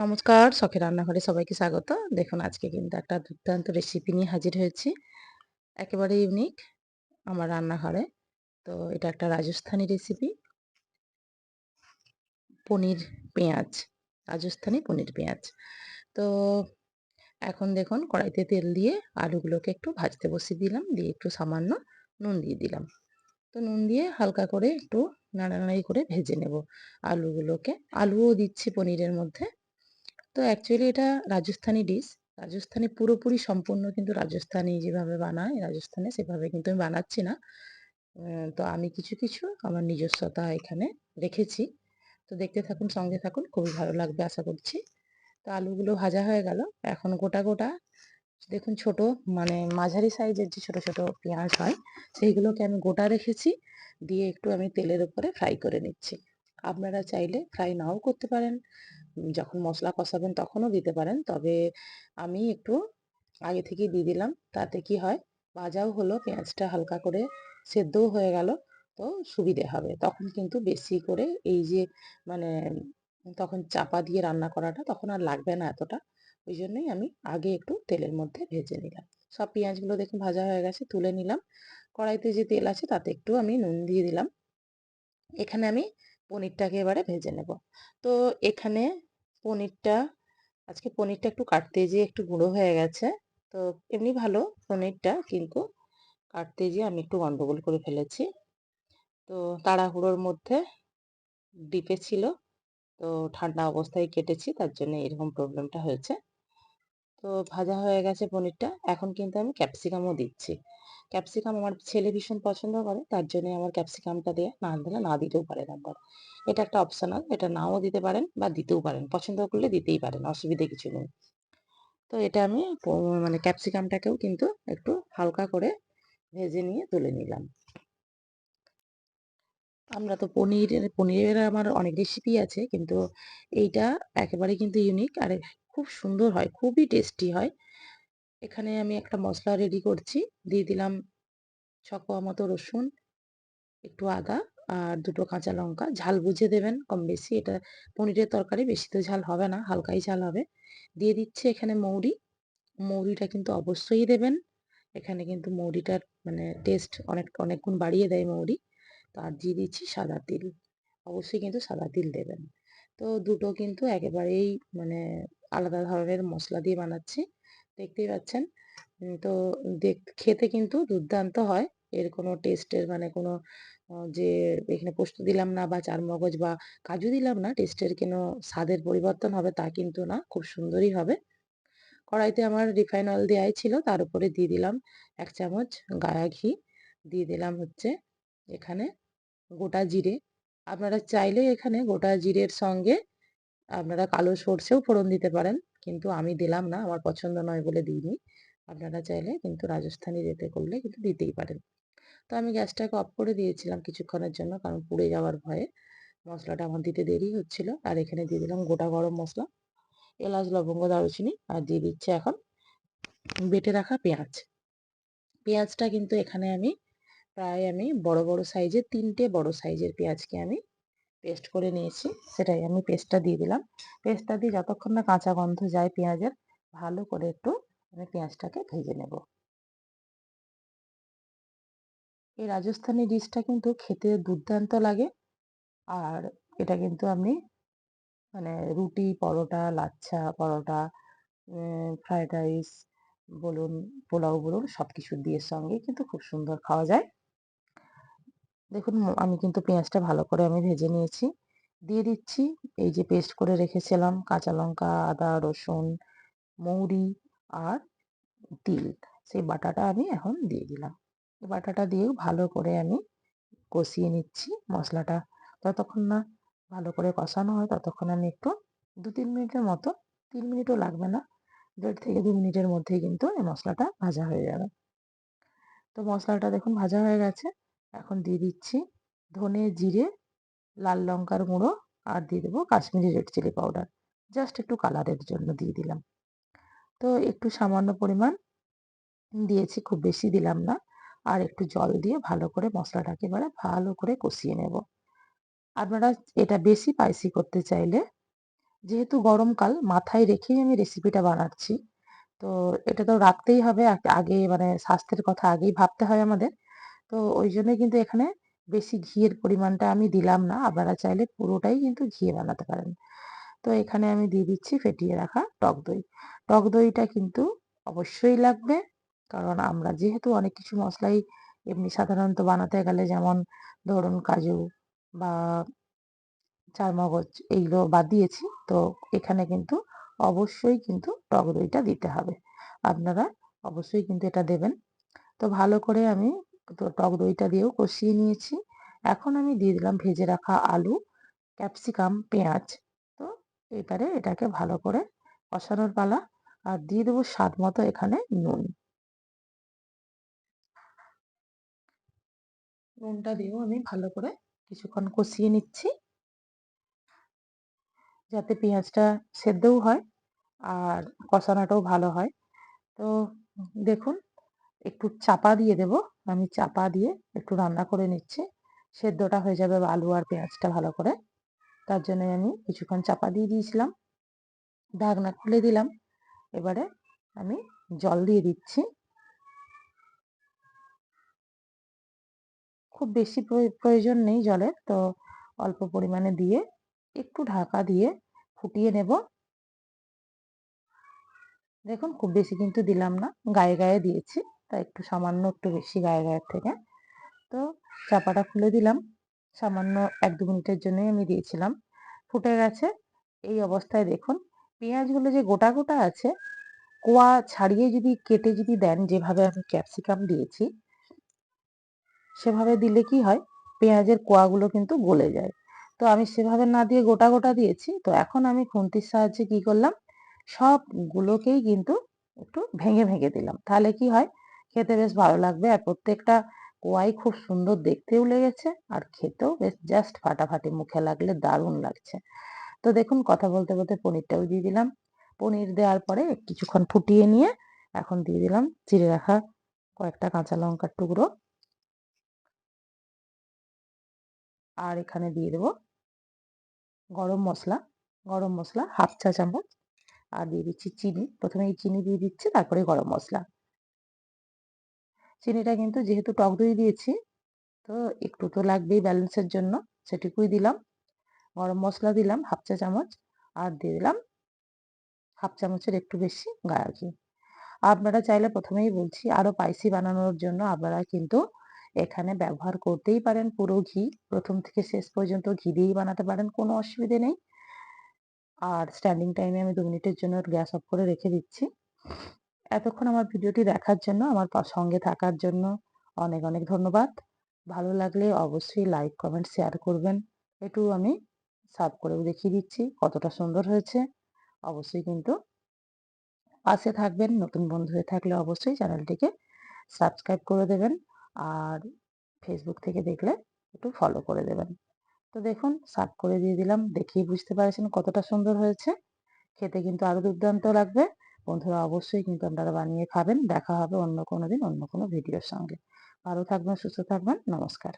নমস্কার, শখের রান্নাঘরে সবাইকে স্বাগত। দেখুন, আজকে কিন্তু একটা দুর্দান্ত রেসিপি নিয়ে হাজির হয়েছি। একেবারে ইউনিক আমার রান্নাঘরে। তো এটা একটা রাজস্থানি রেসিপি পনির পেঁয়াজ, রাজস্থানি পনির পেঁয়াজ। তো এখন দেখুন, কড়াইতে তেল দিয়ে আলুগুলোকে একটু ভাজতে বসিয়ে দিলাম। দিয়ে একটু সামান্য নুন দিয়ে দিলাম। তো নুন দিয়ে হালকা করে একটু নাড়ানাড়ি করে ভেজে নেব আলুগুলোকে। আলুও দিচ্ছি পনিরের মধ্যে। তো অ্যাকচুয়ালি এটা রাজস্থানি ডিশ রাজস্থানে পুরোপুরি সম্পূর্ণ কিন্তু রাজস্থানি যেভাবে বানায়, রাজস্থানে সেভাবে কিন্তু আমি বানাচ্ছি না। তো আমি কিছু কিছু আমার নিজস্বতা এখানে রেখেছি। তো দেখতে থাকুন, সঙ্গে থাকুন, খুবই ভালো লাগবে আশা করছি। তো আলুগুলো ভাজা হয়ে গেল। এখন গোটা গোটা দেখুন ছোট মানে মাঝারি সাইজের যে ছোট ছোট পেঁয়াজ হয়, সেইগুলোকে আমি গোটা রেখেছি। দিয়ে একটু আমি তেলের উপরে ফ্রাই করে নিচ্ছি। আপনারা চাইলে ফ্রাই নাও করতে পারেন। যখন মশলা কষাবেন তখনও দিতে পারেন। তবে আমি একটু আগে থেকেই দিয়ে দিলাম। তাতে কি হয়? ভাজাও হলো, পেঁয়াজটা হালকা করে সেদ্ধও হয়ে গেল, তো সুবিধে হবে। তখন কিন্তু বেশি করে এই যে মানে তখন চাপা দিয়ে রান্না করাটা তখন আর লাগবে না এতটা। ওই জন্যই আমি আগে একটু তেলের মধ্যে ভেজে নিলাম। সব পেঁয়াজগুলো দেখুন ভাজা হয়ে গেছে, তুলে নিলাম। কড়াইতে যে তেল আছে তাতে একটু আমি নুন দিয়ে দিলাম। এখানে আমি পনিরটাকে এবারে ভেজে নেব। তো এখানে পনিরটা, আজকে পনিরটা একটু কাটতে যেয়ে একটু গুঁড়ো হয়ে গেছে। তো এমনি ভালো পনিরটা, কিন্তু কাটতে যেয়ে আমি একটু গন্ডগোল করে ফেলেছি। তো তাড়াহুড়োর মধ্যে ডিপে ছিল, তো ঠান্ডা অবস্থায় কেটেছি, তার জন্য এরকম প্রবলেমটা হয়েছে। তো ভাজা হয়ে গেছে পনিরটা, এখন কিন্তু আমি ক্যাপসিকামও দিচ্ছি। ক্যাপসিকাম আমার ছেলে ভীষণ পছন্দ করে, তার জন্য আমার ক্যাপসিকামটা দিয়ে না দিলে না দিতেও পারেন একবার এটা একটা অপশনাল এটা নাও দিতে পারেন বা দিতেও পারেন, পছন্দ করলে দিতেই পারেন, অসুবিধে কিছু নেই। তো এটা আমি মানে ক্যাপসিকামটাকেও কিন্তু একটু হালকা করে ভেজে নিয়ে তুলে নিলাম। আমরা তো পনিরের পনিরের আমার অনেক রেসিপি আছে, কিন্তু এইটা একেবারে কিন্তু ইউনিক আর খুব সুন্দর হয়, খুবই টেস্টি হয়। এখানে আমি একটা মশলা রেডি করছি। দিয়ে দিলাম ছ কোয়া মতো রসুন, একটু আদা আর দুটো কাঁচা লঙ্কা। ঝাল বুঝে দেবেন কম বেশি। এটা পনিরের তরকারি, বেশি তো ঝাল হবে না, হালকাই ঝাল হবে। দিয়ে দিচ্ছে এখানে মৌরি। মৌরিটা কিন্তু অবশ্যই দেবেন। এখানে কিন্তু মৌরিটার মানে টেস্ট অনেক অনেক গুণ বাড়িয়ে দেয় মৌরি। আর দিয়ে দিচ্ছি সাদা তিল। অবশ্যই কিন্তু সাদা তিল দেবেন। তো দুটো কিন্তু একেবারেই মানে আলাদা ধরনের মশলা দিয়ে বানাচ্ছি। দেখতেই পাচ্ছেন। তো দেখ, খেতে কিন্তু দুর্দান্ত হয়। এর কোনো টেস্টের মানে কোনো যে এখানে পোস্ত দিলাম না বা চারমগজ বা কাজু দিলাম না টেস্টের কোনো স্বাদের পরিবর্তন হবে তা কিন্তু না। খুব সুন্দরই হবে। কড়াইতে আমার রিফাইন অয়েল দেওয়াই ছিল। তার উপরে দিয়ে দিলাম এক চামচ গায়া ঘি। দিয়ে দিলাম হচ্ছে এখানে গোটা জিরে। আপনারা চাইলে এখানে গোটা জিরের সঙ্গে আপনারা কালো সর্ষেও ফোড়ন দিতে পারেন। কিন্তু আমি দিলাম না, আমার পছন্দ নয় বলে দিইনি। আপনারা চাইলে কিন্তু রাজস্থানি যেতে করলে কিন্তু দিতেই পারেন। তো আমি গ্যাসটাকে অফ করে দিয়েছিলাম কিছুক্ষণের জন্য কারণ পুড়ে যাওয়ার ভয়ে। মশলাটা আমার দিতে দেরি হচ্ছিল আর এখানে দিয়ে দিলাম গোটা গরম মশলা, এলাচ, লবঙ্গ, দারুচিনি আর দিয়ে দিচ্ছে এখন বেটে রাখা পেঁয়াজ। পেঁয়াজটা কিন্তু এখানে আমি প্রায় আমি বড় বড় সাইজের তিনটে বড় সাইজের পেঁয়াজকে আমি পেস্ট করে নিয়েছি, সেটাই আমি পেস্টটা দিয়ে দিলাম। পেস্টটা দিয়ে যতক্ষণ না কাঁচা গন্ধ যায় পেঁয়াজের, ভালো করে একটু আমি পেঁয়াজটাকে ভেজে নেব। এই রাজস্থানি ডিশটা কিন্তু খেতে দুর্দান্ত লাগে। আর এটা কিন্তু আপনি মানে রুটি, পরোটা, লাচ্ছা, পরোটা ফ্রায়েড রাইস বলুন, পোলাও বলুন সব কিছু দিয়ে সঙ্গে কিন্তু খুব সুন্দর খাওয়া যায়। দেখুন আমি কিন্তু পেঁয়াজটা ভালো করে আমি ভেজে নিয়েছি। দিয়ে দিচ্ছি এই যে পেস্ট করে রেখেছিলাম কাঁচা লঙ্কা, আদা, রসুন, মৌরি আর তিল। সেই বাটাটা আমি এখন দিয়ে দিলাম। বাটাটা দিয়েও ভালো করে আমি কষিয়ে নিচ্ছি মশলাটা। যতক্ষণ না ভালো করে কষানো হয় ততক্ষণ আমি একটু দু তিন মিনিটের মতো, তিন মিনিটও লাগবে না, দেড় থেকে দু মিনিটের মধ্যেই কিন্তু এই মশলাটা ভাজা হয়ে যাবে। তো মশলাটা দেখুন ভাজা হয়ে গেছে। এখন দিয়ে দিচ্ছি ধনে জিরে, লাল লঙ্কার গুঁড়ো আর দিয়ে দেবো Kashmiri red chilli powder. Just একটু কালারের জন্য দিয়ে দিলাম। তো একটু সামান্য পরিমাণ দিয়েছি, খুব বেশি দিলাম না। আর একটু জল দিয়ে ভালো করে মশলাটাকে এবারে ভালো করে কষিয়ে নেব। আপনারা এটা বেশি স্পাইসি করতে চাইলে, যেহেতু গরমকাল মাথায় রেখেই আমি রেসিপিটা বানাচ্ছি। তো এটা তো রাখতেই হবে, আগে মানে স্বাস্থ্যের কথা আগেই ভাবতে হয় আমাদের। তো ওই জন্যই কিন্তু এখানে বেশি ঘিয়ের পরিমাণটা আমি দিলাম না। আপনারা চাইলে পুরোটাই কিন্তু ঘিয়ে বানাতে পারেন। তো এখানে আমি দিয়ে দিচ্ছি ফেটিয়ে রাখা টক দই। টক দইটা কিন্তু অবশ্যই লাগবে, কারণ আমরা যেহেতু অনেক কিছু মশলাই এমনি সাধারণত বানাতে গেলে যেমন ধরুন কাজু বা চারমগজ এইগুলো বাদ দিয়েছি, তো এখানে কিন্তু অবশ্যই কিন্তু টক দইটা দিতে হবে। আপনারা অবশ্যই কিন্তু এটা দেবেন। তো ভালো করে আমি টক দইটা দিয়েও কষিয়ে নিয়েছি। এখন আমি দিয়ে দিলাম ভেজে রাখা আলু, ক্যাপসিকাম, পেঁয়াজ। তো এবারে এটাকে ভালো করে কষানোর পালা আর দিয়ে দেবো স্বাদ মতো এখানে নুন। নুনটা দিয়েও আমি ভালো করে কিছুক্ষণ কষিয়ে নিচ্ছি। যাতে পেঁয়াজটা সেদ্ধও হয় আর কষানোটাও ভালো হয়। তো দেখুন একটু চাপা দিয়ে দেব। আমি চাপা দিয়ে একটু রান্না করে নিচ্ছি। সেদ্ধটা হয়ে যাবে আলু আর পেঁয়াজটা ভালো করে। তার জন্য আমি কিছুক্ষণ চাপা দিয়ে দিয়েছিলাম। ঢাকনা খুলে দিলাম। এবারে আমি জল দিয়ে দিচ্ছি। খুব বেশি প্রয়োজন নেই জলের। তো অল্প পরিমাণে দিয়ে একটু ঢাকা দিয়ে ফুটিয়ে নেব। দেখুন, খুব বেশি কিন্তু দিলাম না। গায়ে গায়ে দিয়েছি। তা একটু সামান্য একটু বেশি গায়ে গায়ের থেকে। তো চাপাটা খুলে দিলাম। সামান্য এক দু মিনিটের জন্যই আমি দিয়েছিলাম। ফুটে গেছে। এই অবস্থায় দেখুন, পেঁয়াজগুলো যে গোটা গোটা আছে, কোয়া ছাড়িয়ে যদি কেটে যদি দেন, যেভাবে আমি ক্যাপসিকাম দিয়েছি, সেভাবে দিলে কি হয়, পেঁয়াজের কোয়াগুলো কিন্তু গলে যায়। তো আমি সেভাবে না দিয়ে গোটা গোটা দিয়েছি। তো এখন আমি খুন্তির সাহায্যে কি করলাম, সবগুলোকেই কিন্তু একটু ভেঙে ভেঙে দিলাম। তাহলে কি হয় খেতে বেশ ভালো লাগবে। আর প্রত্যেকটা কোয়াই খুব সুন্দর দেখতেও লেগেছে। আর খেতেও বেশ জাস্ট ফাটাফাটি মুখে লাগলে দারুণ লাগছে। তো দেখুন, কথা বলতে বলতে পনিরটাও দিয়ে দিলাম। পনির দেওয়ার পরে কিছুক্ষণ ফুটিয়ে নিয়ে এখন দিয়ে দিলাম চিড়ে রাখা কয়েকটা কাঁচা লঙ্কার টুকরো। আর এখানে দিয়ে দেবো গরম মশলা। গরম মশলা হাফ চা চামচ। আর দিয়ে দিচ্ছি চিনি। প্রথমে এই চিনি দিয়ে দিচ্ছি, তারপরে গরম মশলা। চিনিটা কিন্তু যেহেতু টক দই দিয়েছি, তো একটু তো লাগবেই ব্যালেন্সের জন্য, সেটুকুই দিলাম। গরম মশলা দিলাম হাফ চা চামচ আর দিয়ে দিলাম হাফ চামচের একটু বেশি গায়া ঘি আপনারা চাইলে প্রথমেই বলছি আরও পাইসি বানানোর জন্য আপনারা কিন্তু এখানে ব্যবহার করতেই পারেন পুরো ঘি। প্রথম থেকে শেষ পর্যন্ত ঘি দিয়েই বানাতে পারেন, কোনো অসুবিধে নেই। আর স্ট্যান্ডিং টাইমে আমি দু মিনিটের জন্য গ্যাস অফ করে রেখে দিচ্ছি। এতক্ষণ আমার ভিডিওটি দেখার জন্য, আমার সঙ্গে থাকার জন্য অনেক অনেক ধন্যবাদ। ভালো লাগলে অবশ্যই লাইক কমেন্ট শেয়ার করবেন। একটু আমি সার্ভ করেও দেখিয়ে দিচ্ছি কতটা সুন্দর হয়েছে। অবশ্যই কিন্তু পাশে থাকবেন, নতুন বন্ধু হয়ে থাকলে অবশ্যই চ্যানেলটিকে সাবস্ক্রাইব করে দেবেন আর ফেসবুক থেকে দেখলে একটু ফলো করে দেবেন। তো দেখুন সার্ভ করে দিয়ে দিলাম, দেখেই বুঝতে পারছেন কতটা সুন্দর হয়েছে। খেতে কিন্তু আরও দুর্দান্ত লাগবে। বন্ধুরা অবশ্যই কিন্তু আপনারা বানিয়ে খাবেন। দেখা হবে অন্য কোনো দিন অন্য কোনো ভিডিওর সঙ্গে। ভালো থাকবেন, সুস্থ থাকবেন। নমস্কার।